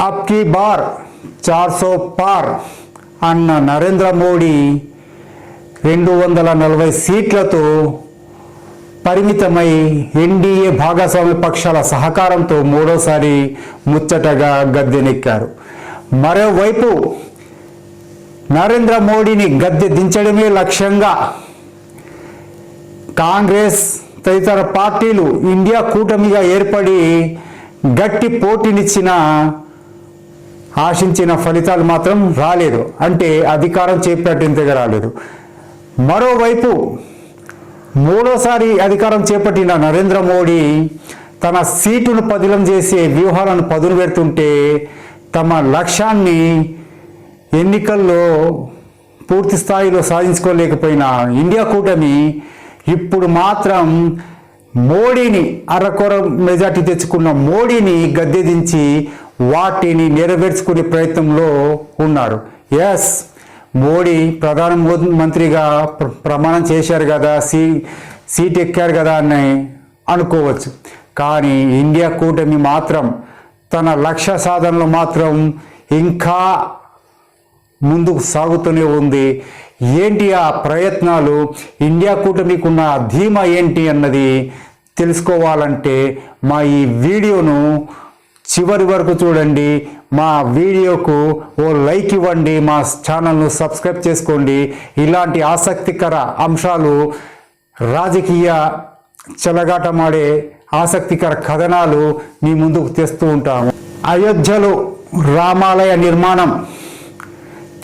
అబ్ బార్ చార్ సో పార్ అన్న నరేంద్ర మోడీ రెండు వందల నలభై సీట్లతో పరిమితమై ఎన్డీఏ భాగస్వామ్య పక్షాల సహకారంతో మూడోసారి ముచ్చటగా గద్దెనెక్కారు మరోవైపు నరేంద్ర మోడీని గద్దె దించడమే లక్ష్యంగా కాంగ్రెస్ తదితర పార్టీలు ఇండియా కూటమిగా ఏర్పడి గట్టి పోటీనిచ్చిన ఆశించిన ఫలితాలు మాత్రం రాలేదు. అంటే అధికారం చేపట్టింతగా రాలేదు. మరోవైపు మూడోసారి అధికారం చేపట్టిన నరేంద్ర మోడీ తన సీటును పదిలం చేసే వ్యూహాలను పదును పెడుతుంటే తమ లక్ష్యాన్ని ఎన్నికల్లో పూర్తి స్థాయిలో సాధించుకోలేకపోయిన ఇండియా కూటమి ఇప్పుడు మాత్రం మోడీని అరకొర మెజార్టీ తెచ్చుకున్న మోడీని గద్దెదించి వాటిని నెరవేర్చుకునే ప్రయత్నంలో ఉన్నారు. ఎస్ మోడీ ప్రధానమంత్రిగా ప్ర- ప్రమాణం చేశారు కదా సీ సీట్ ఎక్కారు కదా అని అనుకోవచ్చు. కానీ ఇండియా కూటమి మాత్రం తన లక్ష్య సాధనలో మాత్రం ఇంకా ముందుకు సాగుతూనే ఉంది. ఏంటి ఆ ప్రయత్నాలు? ఇండియా కూటమికున్న ధీమా ఏంటి అన్నది తెలుసుకోవాలంటే మా ఈ వీడియోను చివరి వరకు చూడండి మా వీడియోకు ఓ లైక్ ఇవ్వండి మా ఛానల్ను సబ్స్క్రైబ్ చేసుకోండి. ఇలాంటి ఆసక్తికర అంశాలు రాజకీయ చెలగాటమాడే ఆసక్తికర కథనాలు మీ ముందుకు తెస్తూ ఉంటాము. అయోధ్యలో రామాలయ నిర్మాణం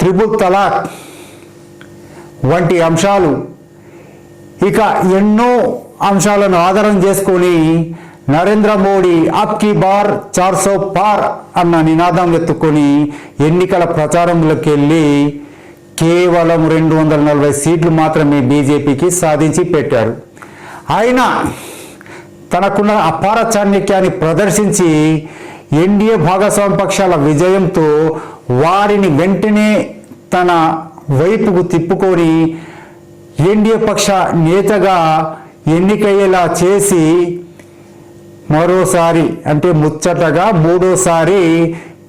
త్రిబుల్ తలాక్ వంటి అంశాలు. ఇక ఎన్నో అంశాలను ఆధారం చేసుకొని నరేంద్ర మోడీ అప్కి బార్ చార్సో పార్ అన్న నినాదం ఎత్తుకొని ఎన్నికల ప్రచారంలోకి వెళ్ళి కేవలం రెండు వందల నలభై సీట్లు మాత్రమే బీజేపీకి సాధించి పెట్టారు. ఆయన తనకున్న అపార చాణక్యాన్ని ప్రదర్శించి ఎన్డీఏ భాగస్వామి పక్షాల విజయంతో వారిని వెంటనే తన వైపుకు తిప్పుకొని ఎన్డీఏ పక్ష నేతగా ఎన్నికయ్యేలా చేసి మరోసారి అంటే ముచ్చటగా మూడోసారి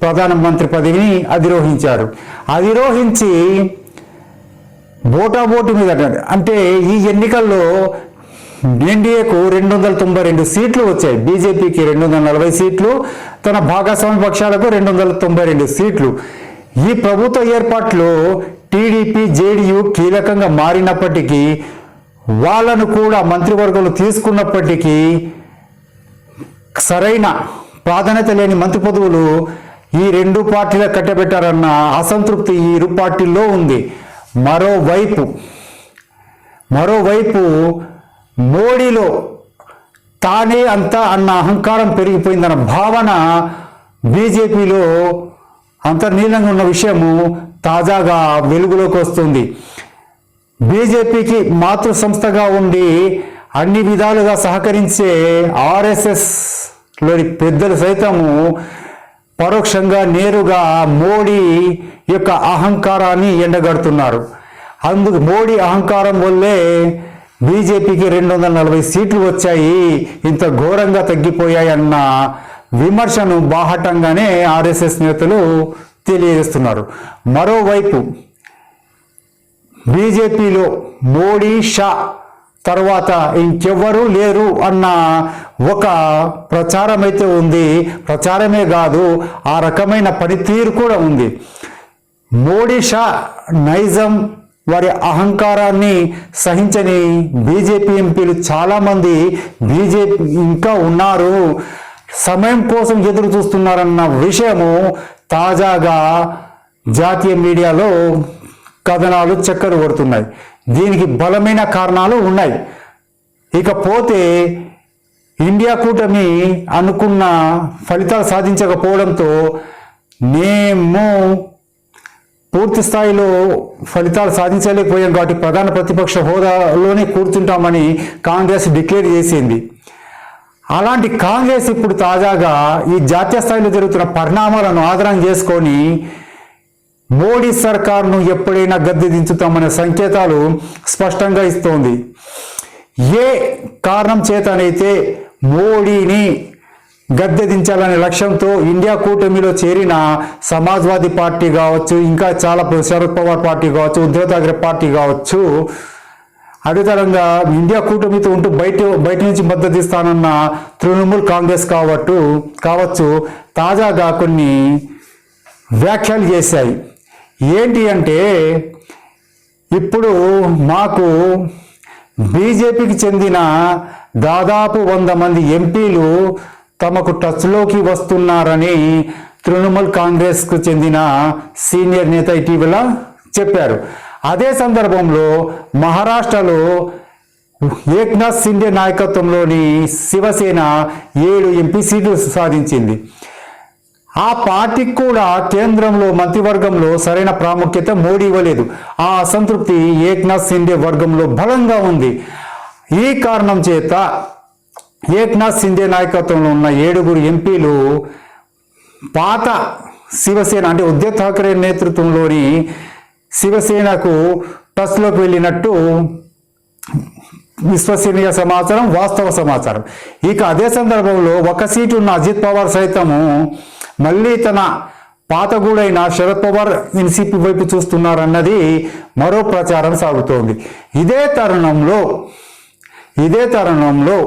ప్రధానమంత్రి పదవిని అధిరోహించారు. అధిరోహించి బోటాబోటి మీద అంటే ఈ ఎన్నికల్లో ఎన్డీఏకు రెండు వందల తొంభై రెండు సీట్లు వచ్చాయి. బీజేపీకి రెండు వందల నలభై సీట్లు తన భాగస్వామి పక్షాలకు రెండు వందల తొంభై రెండు సీట్లు. ఈ ప్రభుత్వ ఏర్పాట్లో టీడీపీ జేడీయూ కీలకంగా మారినప్పటికీ వాళ్ళను కూడా మంత్రివర్గంలో తీసుకున్నప్పటికీ సరైన ప్రాధాన్యత లేని మంత్రి పదవులు ఈ రెండు పార్టీలకు కట్టబెట్టారన్న అసంతృప్తి ఈ ఇరు పార్టీల్లో ఉంది. మరోవైపు మరోవైపు మోడీలో తానే అంతా అన్న అహంకారం పెరిగిపోయిందన్న భావన బీజేపీలో అంతర్లీనంగా ఉన్న విషయము తాజాగా వెలుగులోకి వస్తుంది. బీజేపీకి మాతృ సంస్థగా ఉండి అన్ని విధాలుగా సహకరించే ఆర్ఎస్ఎస్ లోని పెద్దలు సైతము పరోక్షంగా నేరుగా మోడీ యొక్క అహంకారాన్ని ఎండగడుతున్నారు. అందుకు మోడీ అహంకారం వల్లే బీజేపీకి రెండు వందల నలభై సీట్లు వచ్చాయి ఇంత ఘోరంగా తగ్గిపోయాయి అన్న విమర్శను బాహటంగానే ఆర్ఎస్ఎస్ నేతలు తెలియజేస్తున్నారు. మరోవైపు బీజేపీలో మోడీ షా తర్వాత ఇంకెవ్వరూ లేరు అన్న ఒక ప్రచారం అయితే ఉంది. ప్రచారమే కాదు ఆ రకమైన పనితీరు కూడా ఉంది. మోడీ షా నైజం వారి అహంకారాన్ని సహించని బీజేపీ ఎంపీలు చాలామంది బీజేపీ ఇంకా ఉన్నారు. సమయం కోసం ఎదురు చూస్తున్నారన్న విషయము తాజాగా జాతీయ మీడియాలో కథనాలు చక్కర కొడుతున్నాయి. దీనికి బలమైన కారణాలు ఉన్నాయి. ఇకపోతే ఇండియా కూటమి అనుకున్న ఫలితాలు సాధించకపోవడంతో మేము పూర్తి స్థాయిలో ఫలితాలు సాధించలేకపోయాం కాబట్టి ప్రధాన ప్రతిపక్ష హోదాలోనే కూర్చుంటామని కాంగ్రెస్ డిక్లేర్ చేసింది. అలాంటి కాంగ్రెస్ ఇప్పుడు తాజాగా ఈ జాతీయ స్థాయిలో జరుగుతున్న పరిణామాలను ఆధారం చేసుకొని మోడీ సర్కార్ను ఎప్పుడైనా గద్దె దించుతామనే సంకేతాలు స్పష్టంగా ఇస్తోంది. ఏ కారణం చేతనైతే మోడీని గద్దె దించాలనే లక్ష్యంతో ఇండియా కూటమిలో చేరిన సమాజ్వాదీ పార్టీ కావచ్చు ఇంకా చాలా శరద్ పవార్ పార్టీ కావచ్చు ఉద్ధవ్ థాకరే పార్టీ కావచ్చు అదేతరంగా ఇండియా కూటమితో ఉంటూ బయట బయట నుంచి మద్దతు ఇస్తానన్న తృణమూల్ కాంగ్రెస్ కావట్టు కావచ్చు తాజాగా కొన్ని వ్యాఖ్యలు చేశాయి. ఏంటి అంటే ఇప్పుడు మాకు బీజేపీకి చెందిన దాదాపు వంద మంది ఎంపీలు తమకు టచ్లోకి వస్తున్నారని తృణమూల్ కాంగ్రెస్కు చెందిన సీనియర్ నేత ఇటీవల చెప్పారు. అదే సందర్భంలో మహారాష్ట్రలో ఏక్నాథ్ సిండే నాయకత్వంలోని శివసేన ఏడు ఎంపీ సీట్లు సాధించింది. ఆ పార్టీకి కూడా కేంద్రంలో మంత్రివర్గంలో సరైన ప్రాముఖ్యత మోడీ ఇవ్వలేదు. ఆ అసంతృప్తి ఏక్నాథ్ సిండే వర్గంలో బలంగా ఉంది. ఈ కారణం చేత ఏక్నాథ్ సిండే నాయకత్వంలో ఉన్న ఏడుగురు ఎంపీలు పాత శివసేన అంటే ఉద్దవ్ ఠాక్రే నేతృత్వంలోని శివసేనకు టచ్లోకి వెళ్ళినట్టు విశ్వసనీయ సమాచారం వాస్తవ సమాచారం. ఇక అదే సందర్భంలో ఒక సీటు ఉన్న అజిత్ పవార్ సైతము మళ్ళీ తన పాతగూడైన శరద్ పవార్ ఎన్సీపీ వైపు చూస్తున్నారన్నది మరో ప్రచారం సాగుతోంది. ఇదే తరుణంలో ఇదే తరుణంలో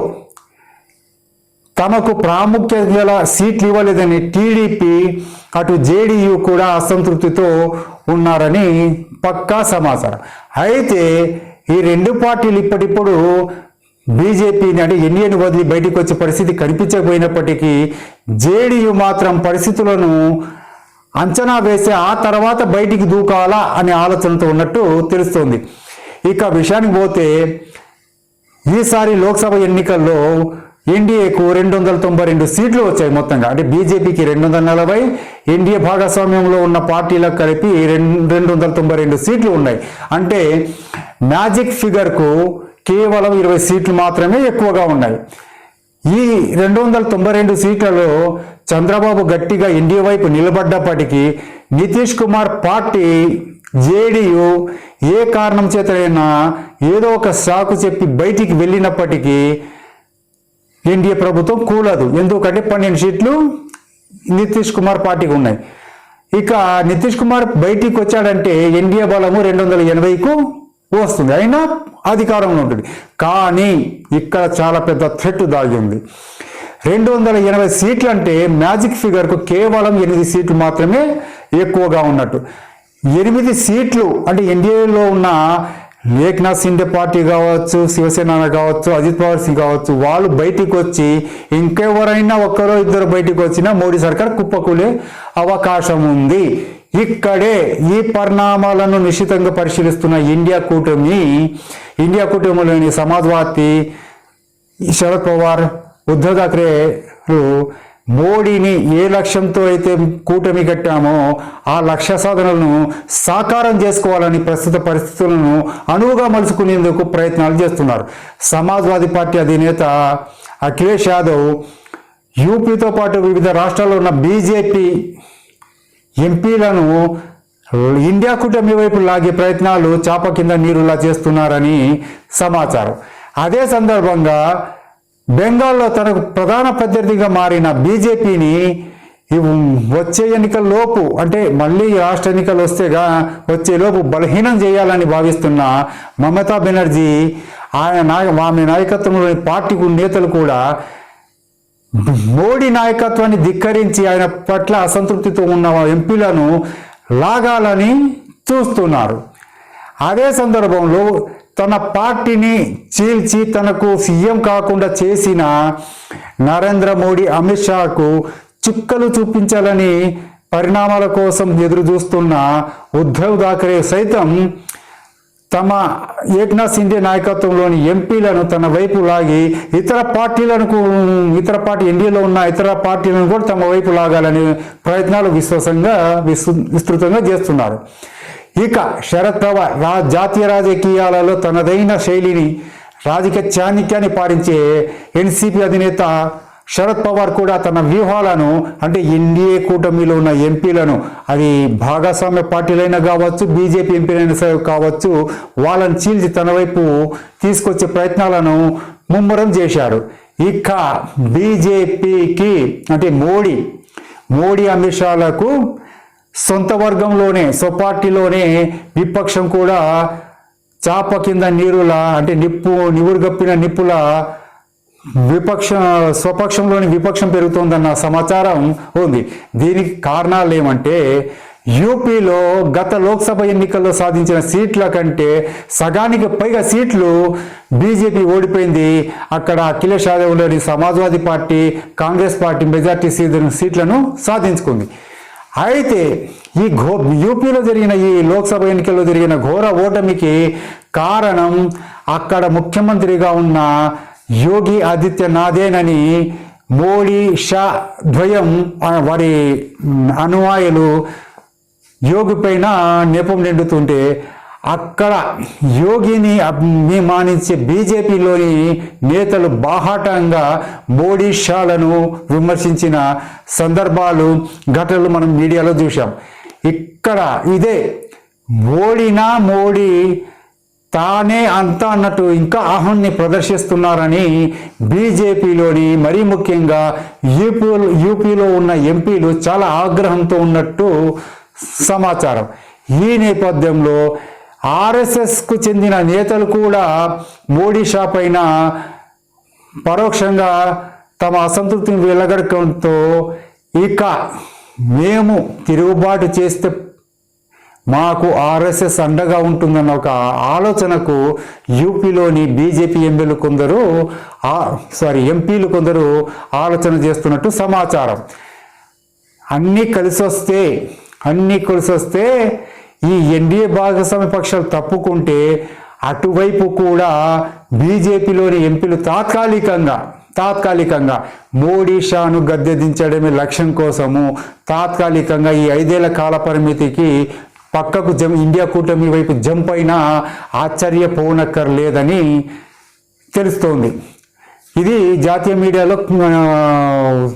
తమకు ప్రాముఖ్యత గల సీట్లు ఇవ్వలేదని టీడీపీ అటు జేడీయూ కూడా అసంతృప్తితో ఉన్నారని పక్కా సమాచారం. అయితే ఈ రెండు పార్టీలు ఇప్పటిప్పుడు బీజేపీని అంటే ఎన్డీఏని వదిలి బయటకు వచ్చే పరిస్థితి కనిపించకపోయినప్పటికీ జేడీయూ మాత్రం పరిస్థితులను అంచనా వేసి ఆ తర్వాత బయటికి దూకాలా అనే ఆలోచనతో ఉన్నట్టు తెలుస్తోంది. ఇక విషయానికి పోతే ఈసారి లోక్సభ ఎన్నికల్లో ఎన్డీఏకు రెండు వందల తొంభై రెండు సీట్లు వచ్చాయి మొత్తంగా. అంటే బీజేపీకి రెండు వందల నలభై ఎన్డీఏ భాగస్వామ్యంలో ఉన్న పార్టీలకు కలిపి రెండు రెండు వందల తొంభై రెండు సీట్లు ఉన్నాయి. అంటే మ్యాజిక్ ఫిగర్కు కేవలం ఇరవై సీట్లు మాత్రమే ఎక్కువగా ఉన్నాయి. ఈ రెండు వందల తొంభై రెండు సీట్లలో చంద్రబాబు గట్టిగా ఎన్డీఏ వైపు నిలబడ్డప్పటికీ నితీష్ కుమార్ పార్టీ జేడీయూ ఏ కారణం చేతనైనా ఏదో ఒక సాకు చెప్పి బయటికి వెళ్ళినప్పటికీ ఎన్డీఏ ప్రభుత్వం కూలదు. ఎందుకంటే పన్నెండు సీట్లు నితీష్ కుమార్ పార్టీకి ఉన్నాయి. ఇక నితీష్ కుమార్ బయటికి వచ్చాడంటే ఎన్డీఏ బలము రెండు వందల ఎనభైకు వస్తుంది. అయినా అధికారంలో ఉంటుంది. కానీ ఇక్కడ చాలా పెద్ద థ్రెట్ దాగి ఉంది రెండు వందల ఎనభై సీట్లు అంటే మ్యాజిక్ ఫిగర్కు కేవలం ఎనిమిది సీట్లు మాత్రమే ఎక్కువగా ఉన్నట్టు. ఎనిమిది సీట్లు అంటే ఎన్డీఏలో ఉన్న ఏక్నాథ్ షిండే పార్టీ కావచ్చు శివసేన కావచ్చు అజిత్ పవార్ సింగ్ కావచ్చు వాళ్ళు బయటికి వచ్చి ఇంకెవరైనా ఒక్కరో ఇద్దరు బయటికి వచ్చినా మోడీ సర్కార్ కుప్పకూలే అవకాశం ఉంది. ఇక్కడే ఈ పరిణామాలను నిశ్చితంగా పరిశీలిస్తున్న ఇండియా కూటమి ఇండియా కూటమిలోని సమాజ్వాదీ శరద్ పవార్ ఉద్ధవ్ థాక్రే మోడీని ఏ లక్ష్యంతో అయితే కూటమి కట్టామో ఆ లక్ష్య సాధనలను సాకారం చేసుకోవాలని ప్రస్తుత పరిస్థితులను అనువుగా మలుచుకునేందుకు ప్రయత్నాలు చేస్తున్నారు. సమాజ్వాదీ పార్టీ అధినేత అఖిలేష్ యాదవ్ యూపీతో పాటు వివిధ రాష్ట్రాల్లో ఉన్న బీజేపీ ఎంపీలను ఇండియా కూటమి వైపు లాగే ప్రయత్నాలు చాప కింద నీరులా చేస్తున్నారని సమాచారం. అదే సందర్భంగా బెంగాల్లో తనకు ప్రధాన ప్రత్యర్థిగా మారిన బీజేపీని వచ్చే ఎన్నికల లోపు అంటే మళ్ళీ రాష్ట్ర ఎన్నికలు వస్తేగా వచ్చే లోపు బలహీనం చేయాలని భావిస్తున్న మమతా బెనర్జీ ఆయన నాయ ఆమె నాయకత్వంలోని పార్టీ నేతలు కూడా మోడీ నాయకత్వాన్ని ధిక్కరించి ఆయన పట్ల అసంతృప్తితో ఉన్న ఎంపీలను లాగాలని చూస్తున్నారు. అదే సందర్భంలో తన పార్టీని చీల్చి తనకు సీఎం కాకుండా చేసిన నరేంద్ర మోడీ అమిత్ షాకు చుక్కలు చూపించాలని పరిణామాల కోసం ఎదురు చూస్తున్న ఉద్ధవ్ థాకరే సైతం తమ ఏక్నాథ్ సిండే నాయకత్వంలోని ఎంపీలను తన వైపు లాగి ఇతర పార్టీలను ఇతర పార్టీ ఎన్డీఏలో ఉన్న ఇతర పార్టీలను కూడా తమ వైపు లాగాలని ప్రయత్నాలు విశ్వాసంగా విస్తృ- విస్తృతంగా చేస్తున్నారు. ఇక శరద్ పవార్ రా జాతీయ రాజకీయాలలో తనదైన శైలిని రాజకీయ చాణిక్యాన్ని పాటించే ఎన్సీపీ అధినేత శరద్ పవార్ కూడా తన వ్యూహాలను అంటే ఎన్డీఏ కూటమిలో ఉన్న ఎంపీలను అది భాగస్వామ్య పార్టీలైనా కావచ్చు బీజేపీ ఎంపీలైనా సరే కావచ్చు వాళ్ళని చీల్చి తన వైపు తీసుకొచ్చే ప్రయత్నాలను ముమ్మరం చేశారు. ఇక బీజేపీకి అంటే మోడీ మోడీ అమిత్ షాలకు సొంత వర్గంలోనే స్వపార్టీలోనే విపక్షం కూడా చాప కింద నీరులా అంటే నిప్పు నివురుగప్పిన నిప్పుల విపక్ష స్వపక్షంలోని విపక్షం పెరుగుతోందన్న సమాచారం ఉంది. దీనికి కారణాలు ఏమంటే యూపీలో గత లోక్సభ ఎన్నికల్లో సాధించిన సీట్ల కంటే సగానికి పైగా సీట్లు బీజేపీ ఓడిపోయింది. అక్కడ Akhilesh యాదవ్లోని Samajwadi party Congress party majority సీట్లను సాధించుకుంది. అయితే ఈ ఘో యూపీలో జరిగిన ఈ లోక్సభ ఎన్నికల్లో జరిగిన ఘోర ఓటమికి కారణం అక్కడ ముఖ్యమంత్రిగా ఉన్న యోగి ఆదిత్యనాథేనని మోడీ షా ద్వయం వారి అనుయాయులు యోగి పైన నెపం నిండుతుంటే అక్కడ యోగిని అభిమానించే బీజేపీలోని నేతలు బాహాటంగా మోడీ షాలను విమర్శించిన సందర్భాలు ఘటనలు మనం మీడియాలో చూసాం ఇక్కడ ఇదే మోడీనా మోడీ తానే అంతా అన్నట్టు ఇంకా ఆహ్వాన్ని ప్రదర్శిస్తున్నారని బీజేపీలోని మరీ ముఖ్యంగా యూపీలో యూపీలో ఉన్న ఎంపీలు చాలా ఆగ్రహంతో ఉన్నట్టు సమాచారం. ఈ నేపథ్యంలో ఆర్ఎస్ఎస్కు చెందిన నేతలు కూడా మోడీ షా పైన పరోక్షంగా తమ అసంతృప్తిని వెలగడకంతో ఇక మేము తిరుగుబాటు చేస్తే మాకు ఆర్ఎస్ఎస్ అండగా ఉంటుందన్న ఒక ఆలోచనకు యూపీలోని బీజేపీ ఎమ్మెల్యేలు కొందరు సారీ ఎంపీలు కొందరు ఆలోచన చేస్తున్నట్టు సమాచారం. అన్నీ కలిసి వస్తే అన్నీ కలిసి వస్తే ఈ ఎన్డీఏ భాగస్వామ్య పక్షాలు తప్పుకుంటే అటువైపు కూడా బీజేపీలోని ఎంపీలు తాత్కాలికంగా తాత్కాలికంగా మోడీ షాను గద్దె దించడమే లక్ష్యం కోసము తాత్కాలికంగా ఈ ఐదేళ్ళ కాల పరిమితికి పక్కకు జం ఇండియా కూటమి వైపు జంప్ అయినా ఆశ్చర్యపోనక్కర్లేదని తెలుస్తోంది. ఇది జాతీయ మీడియాలో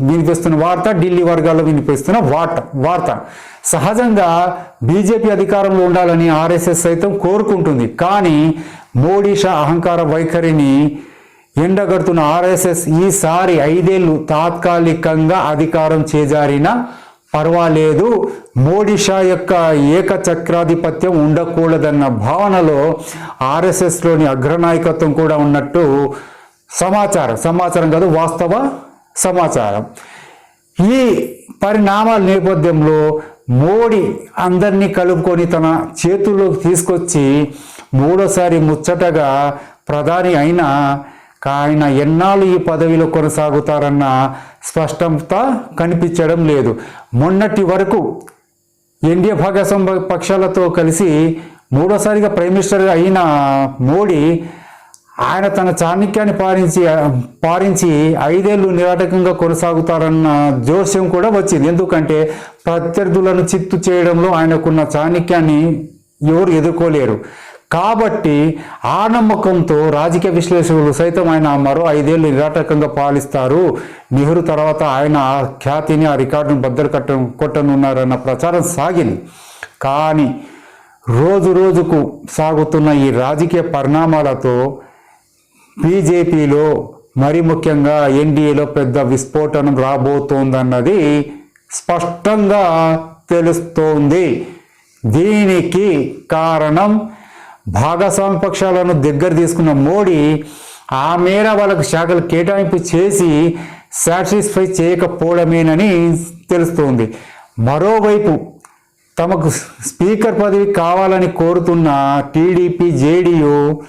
వినిపిస్తున్న వార్త ఢిల్లీ వర్గాల్లో వినిపిస్తున్న వార్త వార్త. సహజంగా బీజేపీ అధికారంలో ఉండాలని ఆర్ఎస్ఎస్ సైతం కోరుకుంటుంది. కానీ మోడీ షా అహంకార వైఖరిని ఎండగడుతున్న ఆర్ఎస్ఎస్ ఈసారి ఐదేళ్ళు తాత్కాలికంగా అధికారం చేజారిన పర్వాలేదు. మోడీ షా యొక్క ఏకచక్రాధిపత్యం ఉండకూడదన్న భావనలో ఆర్ఎస్ఎస్లోని అగ్రనాయకత్వం కూడా ఉన్నట్టు సమాచారం. సమాచారం కాదు వాస్తవ సమాచారం. ఈ పరిణామాల నేపథ్యంలో మోడీ అందరినీ కలుపుకొని తన చేతుల్లోకి తీసుకొచ్చి మూడోసారి ముచ్చటగా ప్రధాని అయినా ఆయన ఎన్నాళ్ళు ఈ పదవిలో కొనసాగుతారన్న స్పష్టత కనిపించడం లేదు. మొన్నటి వరకు ఎన్డీఏ భాగస్వామ్య పక్షాలతో కలిసి మూడోసారిగా ప్రైమ్ మినిస్టర్గా అయిన మోడీ ఆయన తన చాణక్యాన్ని పారించి పారించి ఐదేళ్ళు నిరాటకంగా కొనసాగుతారన్న జోస్యం కూడా వచ్చింది. ఎందుకంటే ప్రత్యర్థులను చిత్తు చేయడంలో ఆయనకున్న చాణక్యాన్ని ఎవరు ఎదుర్కోలేరు. కాబట్టి ఆ నమ్మకంతో రాజకీయ విశ్లేషకులు సైతం ఆయన మరో ఐదేళ్ళు నిరాటకంగా పాలిస్తారు. నెహ్రూ తర్వాత ఆయన ఆ ఖ్యాతిని ఆ రికార్డును బద్దలు కట్ట కొట్టనున్నారన్న ప్రచారం సాగింది. కానీ రోజు రోజుకు సాగుతున్న ఈ రాజకీయ పరిణామాలతో బీజేపీలో మరి ముఖ్యంగా ఎన్డీఏలో పెద్ద విస్ఫోటనం రాబోతోందన్నది స్పష్టంగా తెలుస్తోంది. దీనికి కారణం భాగస్వామ్య పక్షాలను దగ్గర తీసుకున్న మోడీ ఆ మేర వాళ్ళకు శాఖలు కేటాయింపు చేసి సాటిస్ఫై చేయకపోవడమేనని తెలుస్తోంది. మరోవైపు తమకు స్పీకర్ పదవి కావాలని కోరుతున్న టీడీపీ జేడీయూ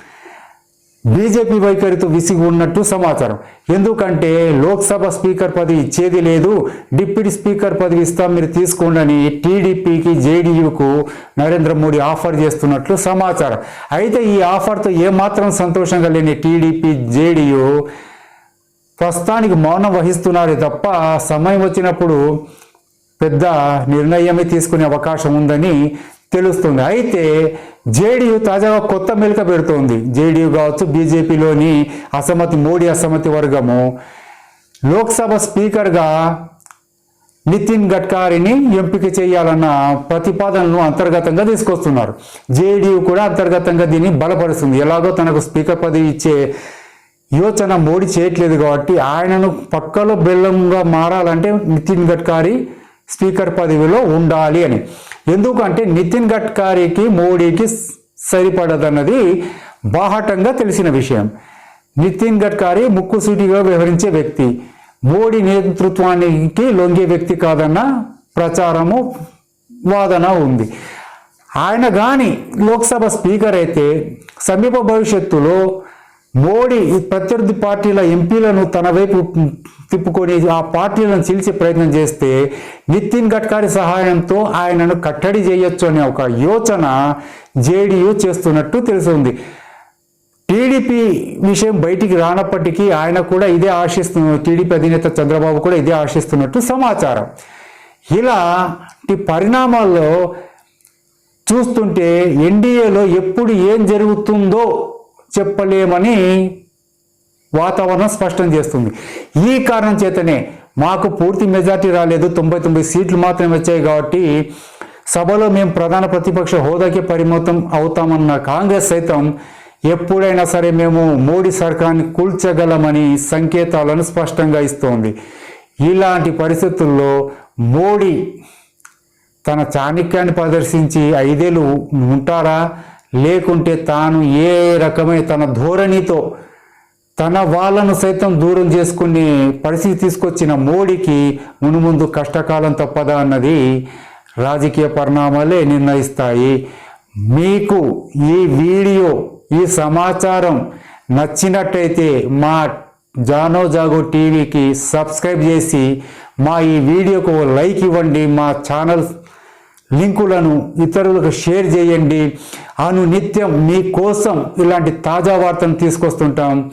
బీజేపీ వైఖరితో విసిగి ఉన్నట్టు సమాచారం. ఎందుకంటే లోక్సభ స్పీకర్ పదవి ఇచ్చేది లేదు. డిప్యూటీ స్పీకర్ పదవి ఇస్తాం మీరు తీసుకోండి అని టీడీపీకి జేడీయూకు నరేంద్ర మోడీ ఆఫర్ చేస్తున్నట్లు సమాచారం. అయితే ఈ ఆఫర్తో ఏమాత్రం సంతోషంగా లేని టీడీపీ జేడీయూ ప్రస్తుతానికి మౌనం వహిస్తున్నారే. తప్ప సమయం వచ్చినప్పుడు పెద్ద నిర్ణయమే తీసుకునే అవకాశం ఉందని తెలుస్తుంది. అయితే జేడీయూ తాజాగా కొత్త మెలిక పెడుతోంది. జేడీయూ కావచ్చు బీజేపీలోని అసమ్మతి మోడీ అసమ్మతి వర్గము. లోక్సభ స్పీకర్గా నితిన్ గడ్కరీని ఎంపిక చేయాలన్న ప్రతిపాదనను అంతర్గతంగా తీసుకొస్తున్నారు. జేడీయూ కూడా అంతర్గతంగా దీన్ని బలపరుస్తుంది. ఎలాగో తనకు స్పీకర్ పదవి ఇచ్చే యోచన మోడీ చేయట్లేదు కాబట్టి ఆయనను పక్కలో బెల్లంగా మారాలంటే నితిన్ గడ్కరీ స్పీకర్ పదవిలో ఉండాలి అని. ఎందుకంటే నితిన్ గడ్కరీకి మోడీకి సరిపడదన్నది బాహటంగా తెలిసిన విషయం. నితిన్ గడ్కరీ ముక్కుసూటిగా వ్యవహరించే వ్యక్తి. మోడీ నేతృత్వానికి లొంగే వ్యక్తి కాదన్న ప్రచారము వాదన ఉంది. ఆయన కానీ లోక్సభ స్పీకర్ అయితే సమీప భవిష్యత్తులో మోడీ ప్రత్యర్థి పార్టీల ఎంపీలను తన వైపు తిప్పుకొని ఆ పార్టీలను చీల్చే ప్రయత్నం చేస్తే నితిన్ గడ్కరీ సహాయంతో ఆయనను కట్టడి చేయొచ్చు అనే ఒక యోచన జేడీయూ చేస్తున్నట్టు తెలుస్తుంది. టీడీపీ విషయం బయటికి రానప్పటికీ ఆయన కూడా ఇదే ఆశిస్తున్న టీడీపీ అధినేత చంద్రబాబు కూడా ఇదే ఆశిస్తున్నట్టు సమాచారం. ఇలాంటి పరిణామాల్లో చూస్తుంటే ఎన్డీఏలో ఎప్పుడు ఏం జరుగుతుందో చెప్పలేమని వాతావరణం స్పష్టం చేస్తుంది. ఈ కారణం చేతనే మాకు పూర్తి మెజార్టీ రాలేదు. తొంభై తొమ్మిది సీట్లు మాత్రమే వచ్చాయి కాబట్టి సభలో మేము ప్రధాన ప్రతిపక్ష హోదాకి పరిమితం అవుతామన్న కాంగ్రెస్ సైతం ఎప్పుడైనా సరే మేము మోడీ సర్కార్ని కూల్చగలమని సంకేతాలను స్పష్టంగా ఇస్తోంది. ఇలాంటి పరిస్థితుల్లో మోడీ తన చాణిక్యాన్ని ప్రదర్శించి ఐదేళ్ళు ఉంటారా? లేకుంటే తాను ఏ రకమైన తన ధోరణితో తన వాళ్ళను సైతం దూరం చేసుకునే పరిస్థితి తీసుకొచ్చిన మోడీకి మునుముందు కష్టకాలం తప్పదా అన్నది రాజకీయ పరిణామాలే నిర్ణయిస్తాయి. మీకు ఈ వీడియో ఈ సమాచారం నచ్చినట్టయితే మా జానో జాగో టీవీకి సబ్స్క్రైబ్ చేసి మా ఈ వీడియోకు లైక్ ఇవ్వండి. మా ఛానల్ లింకులను ఇతరులకు షేర్ చేయండి. అను నిత్యం మీకోసం ఇలాంటి తాజా వార్తను తీసుకొస్తుంటాం.